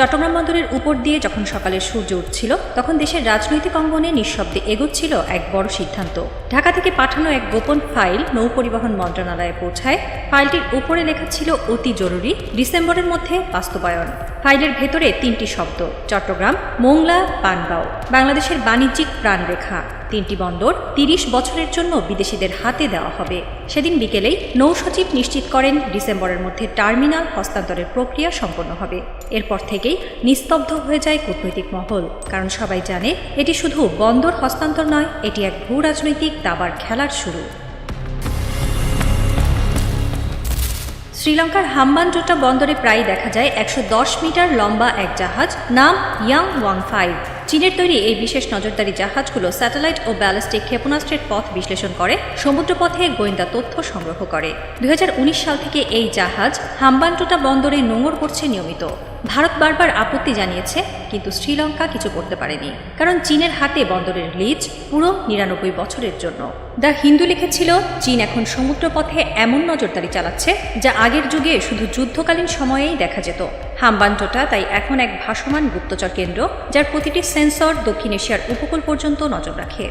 চট্টগ্রাম বন্দরের উপর দিয়ে যখন সকালে সূর্য উঠছিল, তখন দেশের রাজনৈতিক অঙ্গনে নিঃশব্দে এগোচ্ছিল এক বড় সিদ্ধান্ত। ঢাকা থেকে পাঠানো এক গোপন ফাইল নৌ পরিবহন মন্ত্রণালয়ে পৌঁছায়। ফাইলটির উপরে লেখা ছিল, অতি জরুরি ডিসেম্বরের মধ্যে বাস্তবায়ন। ফাইলের ভেতরে তিনটি শব্দ, চট্টগ্রাম, মোংলা, পানগাঁও। বাংলাদেশের বাণিজ্যিক প্রাণরেখা। তিনটি বন্দর তিরিশ বছরের জন্য বিদেশিদের হাতে দেওয়া হবে। সেদিন বিকেলেই নৌ সচিব নিশ্চিত করেন ডিসেম্বরের মধ্যে টার্মিনাল হস্তান্তরের প্রক্রিয়া সম্পন্ন হবে। এরপর থেকেই নিস্তব্ধ হয়ে যায় কূটনৈতিক মহল, কারণ সবাই জানে এটি শুধু বন্দর হস্তান্তর নয়, এটি এক ভূ রাজনৈতিক দাবার খেলার শুরু। শ্রীলঙ্কার হাম্বানটোটা বন্দরে প্রায় দেখা যায় একশো দশ মিটার লম্বা এক জাহাজ, নাম ইয়াং ওয়াং ফাইভ চীনের তৈরি এই বিশেষ নজরদারি জাহাজগুলো স্যাটেলাইট ও ব্যালিস্টিক ক্ষেপণাস্ত্রের পথ বিশ্লেষণ করে, সমুদ্রপথে গোয়েন্দা তথ্য সংগ্রহ করে। দু হাজার উনিশ সাল থেকে এই জাহাজ হাম্বানটোটা বন্দরে নোঙর করছে নিয়মিত। ভারত বারবার আপত্তি জানিয়েছে, কিন্তু শ্রীলঙ্কা কিছু করতে পারেনি, কারণ চীনের হাতে বন্দরের লিজ পুরো নিরানব্বই বছরের জন্য। দ্য হিন্দু লিখেছিল, চীন এখন সমুদ্রপথে এমন নজরদারি চালাচ্ছে, যা আগের যুগে শুধু যুদ্ধকালীন সময়েই দেখা যেত। হাম্বানটোটা তাই এখন এক ভাসমান গুপ্তচর কেন্দ্র, যার প্রতিটি সেন্সর দক্ষিণ এশিয়ার উপকূল পর্যন্ত নজর রাখে।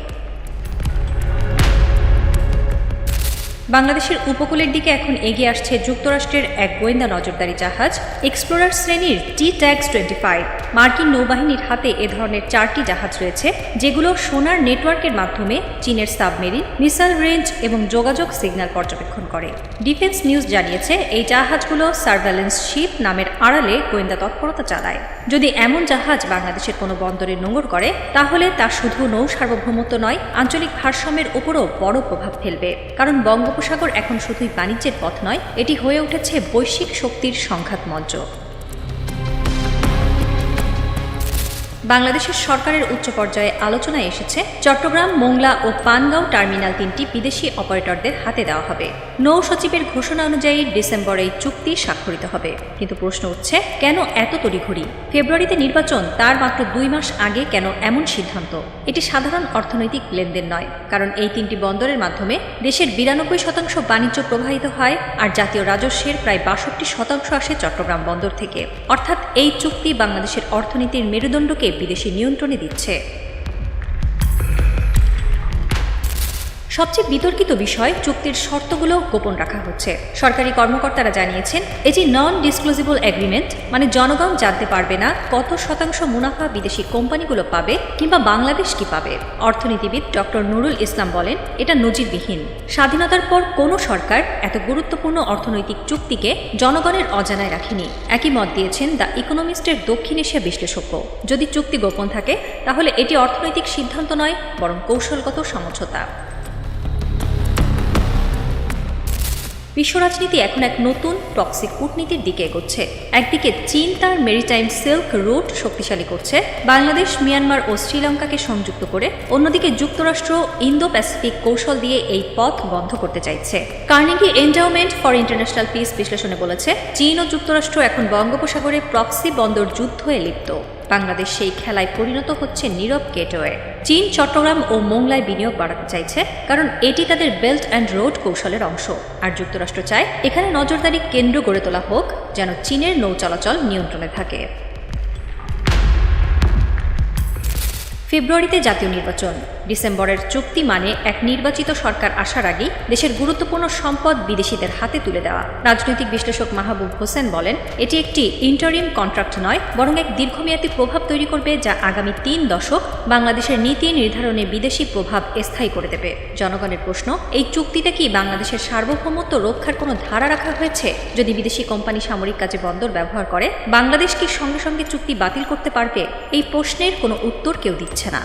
বাংলাদেশের উপকূলের দিকে এখন এগিয়ে আসছে যুক্তরাষ্ট্রের এক গোয়েন্দা নজরদারি জাহাজ এক্সপ্লোরার শ্রেণির টি ট্যাক্স টোয়েন্টি ফাইভ মার্কিন নৌবাহিনীর হাতে এ ধরনের চারটি জাহাজ রয়েছে, যেগুলো সোনার নেটওয়ার্কের মাধ্যমে চীনের সাবমেরিন, মিসাইল রেঞ্জ এবং যোগাযোগ সিগন্যাল পর্যবেক্ষণ করে। ডিফেন্স নিউজ জানিয়েছে, এই জাহাজগুলো সার্ভেলেন্স শিপ নামের আড়ালে গোয়েন্দা তৎপরতা চালায়। যদি এমন জাহাজ বাংলাদেশের কোনো বন্দরে নোঙর করে, তাহলে তা শুধু নৌ সার্বভৌমত্ব নয়, আঞ্চলিক ভারসাম্যের উপরও বড় প্রভাব ফেলবে। কারণ বঙ্গোপসাগর এখন শুধুই বাণিজ্যের পথ নয় এটি হয়ে উঠেছে বৈশ্বিক শক্তির সংঘাত মঞ্চ। বাংলাদেশের সরকারের উচ্চ পর্যায়ে আলোচনায় এসেছে, চট্টগ্রাম, মোংলা ও পানগাঁও টার্মিনাল তিনটি বিদেশি অপারেটরদের হাতে দেওয়া হবে। নৌ সচিবের ঘোষণা অনুযায়ী ডিসেম্বরে চুক্তি স্বাক্ষরিত হবে। কিন্তু প্রশ্ন উঠছে, কেন এত তড়িঘড়ি? ফেব্রুয়ারিতে নির্বাচন তার মাত্র দুই মাস আগে কেন এমন সিদ্ধান্ত? এটি সাধারণ অর্থনৈতিক লেনদেন নয়, কারণ এই তিনটি বন্দরের মাধ্যমে দেশের বিরানব্বই শতাংশ বাণিজ্য প্রবাহিত হয় আর জাতীয় রাজস্বের প্রায় বাষট্টি শতাংশ আসে চট্টগ্রাম বন্দর থেকে। অর্থাৎ এই চুক্তি বাংলাদেশের অর্থনীতির মেরুদণ্ডকে বিদেশি নিয়ন্ত্রণে দিচ্ছে। সবচেয়ে বিতর্কিত বিষয় চুক্তির শর্তগুলো গোপন রাখা হচ্ছে। সরকারি কর্মকর্তারা জানিয়েছেন, এটি নন ডিসক্লোজিবল এগ্রিমেন্ট মানে জনগণ জানতে পারবে না কত শতাংশ মুনাফা বিদেশি কোম্পানিগুলো পাবে কিংবা বাংলাদেশ কি পাবে। অর্থনীতিবিদ ডক্টর নুরুল ইসলাম বলেন, এটা নজিরবিহীন। স্বাধীনতার পর কোনো সরকার এত গুরুত্বপূর্ণ অর্থনৈতিক চুক্তিকে জনগণের অজানায় রাখেনি। একই মত দিয়েছেন দ্য ইকোনমিস্টের দক্ষিণ এশিয়া বিশ্লেষজ্ঞ। যদি চুক্তি গোপন থাকে, তাহলে এটি অর্থনৈতিক সিদ্ধান্ত নয়, বরং কৌশলগত সমঝোতা। বিশ্ব রাজনীতি এখন এক নতুন টক্সিক কূটনীতির দিকে এগোচ্ছে। একদিকে চীন তার মেরিটাইম সিল্ক রুট শক্তিশালী করছে, বাংলাদেশ, মিয়ানমার ও শ্রীলঙ্কাকে সংযুক্ত করে, অন্যদিকে যুক্তরাষ্ট্র ইন্দো প্যাসিফিক কৌশল দিয়ে এই পথ বন্ধ করতে চাইছে। Carnegie Endowment for International Peace বিশ্লেষণে বলেছে, চীন ও যুক্তরাষ্ট্র এখন বঙ্গোপসাগরে প্রক্সি বন্দর যুদ্ধে লিপ্ত। বাংলাদেশ সেই খেলায় পরিণত হচ্ছে নীরব গেটওয়ে। চীন, চট্টগ্রাম ও মোংলায় বিনিয়োগ বাড়াতে চাইছে, কারণ এটি তাদের বেল্ট অ্যান্ড রোড কৌশলের অংশ। আর যুক্তরাষ্ট্র চায় এখানে নজরদারি কেন্দ্র গড়ে তোলা হোক, যেন চীনের নৌ চলাচল নিয়ন্ত্রণে থাকে। ফেব্রুয়ারিতে জাতীয় নির্বাচন। ডিসেম্বরের চুক্তি মানে এক নির্বাচিত সরকার আসার আগেই দেশের গুরুত্বপূর্ণ সম্পদ বিদেশিদের হাতে তুলে দেওয়া। রাজনৈতিক বিশ্লেষক মাহবুব হোসেন বলেন, এটি একটি ইন্টারিম কন্ট্রাক্ট নয়, বরং এক দীর্ঘমেয়াদী প্রভাব তৈরি করবে যা আগামী তিন দশক বাংলাদেশের নীতি নির্ধারণে বিদেশি প্রভাব স্থায়ী করে দেবে। জনগণের প্রশ্ন, এই চুক্তিতে কি বাংলাদেশের সার্বভৌমত্ব রক্ষার কোনো ধারা রাখা হয়েছে? যদি বিদেশি কোম্পানি সামরিক কাজে বন্দর ব্যবহার করে, বাংলাদেশ কি সঙ্গে সঙ্গে চুক্তি বাতিল করতে পারবে? এই প্রশ্নের কোনো উত্তর কেউ দিচ্ছে না।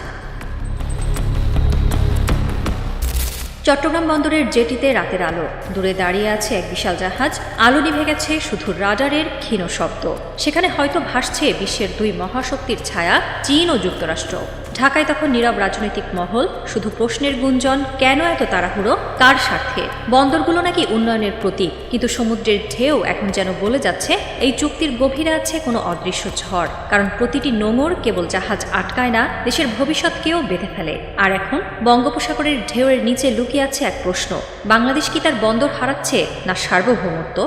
চট্টগ্রাম বন্দরের জেটিতে রাতের আলো। দূরে দাঁড়িয়ে আছে এক বিশাল জাহাজ। আলো নিভে গেছে শুধু রাডারের ক্ষীণ শব্দ। সেখানে হয়তো ভাসছে বিশ্বের দুই মহাশক্তির ছায়া, চীন ও যুক্তরাষ্ট্র। ঢাকায় তখন নীরব রাজনৈতিক মহল, শুধু প্রশ্নের গুঞ্জন, কেন এত তাড়াহুড়ো? কার স্বার্থে? বন্দরগুলো নাকি উন্নয়নের প্রতীক, কিন্তু সমুদ্রের ঢেউ এখন যেন বলে যাচ্ছে, এই চুক্তির গভীরে আছে কোনো অদৃশ্য ঝড়। কারণ প্রতিটি নোঙর কেবল জাহাজ আটকায় না, দেশের ভবিষ্যৎকেও বেঁধে ফেলে। আর এখন, বঙ্গোপসাগরের ঢেউয়ের নিচে লুকিয়ে আছে এক প্রশ্ন, বাংলাদেশ কি তার বন্দর হারাচ্ছে, না সার্বভৌমত্ব?